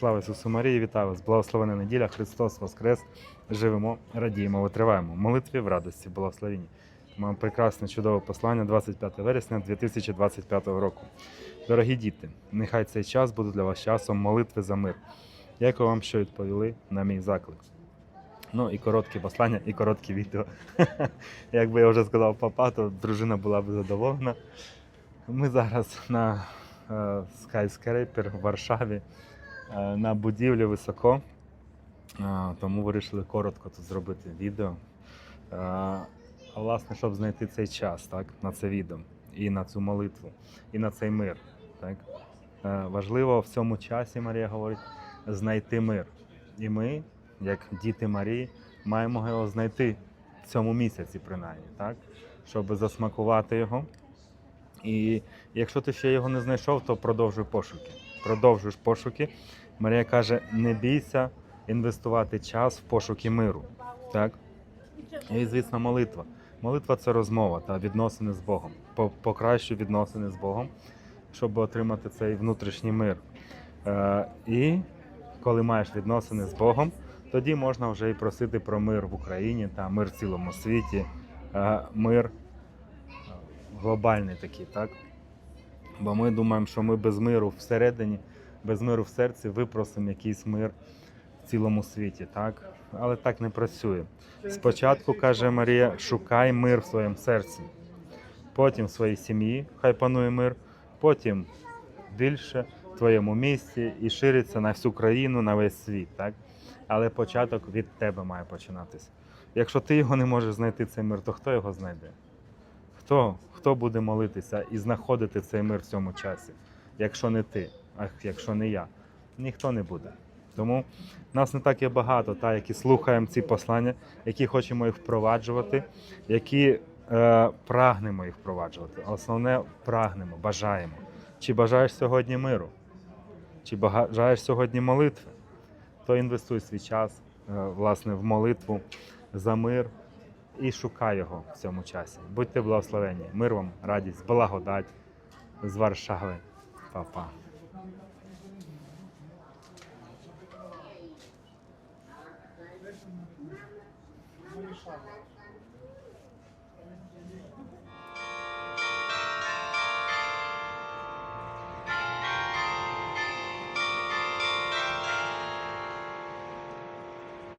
Слава Ісусу Марії, вітаю вас! Благословена неділя, Христос Воскрес! Живемо, радіємо, витриваємо. Молитві в радості, благословенні. Маємо прекрасне, чудове послання 25 вересня 2025 року. Дорогі діти, нехай цей час буде для вас часом молитви за мир. Дякую вам, що відповіли на мій заклик. Ну і коротке послання, і коротке відео. Якби я вже сказав папа, то дружина була б задоволена. Ми зараз на е, Skyscraper в Варшаві на будівлі високо. Е, Тому вирішили коротко тут зробити відео. Е, А власне, щоб знайти цей час так, на це відео, і на цю молитву, і на цей мир. Так? Е, Важливо в цьому часі, Марія говорить, знайти мир. І ми, як діти Марії, маємо його знайти в цьому місяці, принаймні, так? щоб засмакувати його. І якщо ти ще його не знайшов, то продовжуй пошуки. Продовжуєш пошуки. Марія каже: не бійся інвестувати час в пошуки миру. Так? І, звісно, молитва. Молитва це розмова та відносини з Богом. По- Покращуй відносини з Богом, щоб отримати цей внутрішній мир. Е, і коли маєш відносини з Богом, тоді можна вже і просити про мир в Україні та мир в цілому світі, е, мир е, глобальний такий, так? Бо ми думаємо, що ми без миру всередині, без миру в серці випросимо якийсь мир в цілому світі, так? Але так не працює. Спочатку, каже Марія, шукай мир в своєму серці, потім в своїй сім'ї, хай панує мир, потім більше в твоєму місті і шириться на всю країну, на весь світ. Так? Але початок від тебе має починатися. Якщо ти його не можеш знайти, цей мир, то хто його знайде? Хто, хто буде молитися і знаходити цей мир в цьому часі? Якщо не ти, а якщо не я, ніхто не буде. Тому нас не так є багато, та, які слухаємо ці послання, які хочемо їх впроваджувати, які е, прагнемо їх впроваджувати. Основне прагнемо, бажаємо. Чи бажаєш сьогодні миру? Чи бажаєш сьогодні молитви? То інвестуй свій час е, власне, в молитву за мир і шукай його в цьому часі. Будьте благословені. Мир вам, радість, благодать з Варшави. Па-па.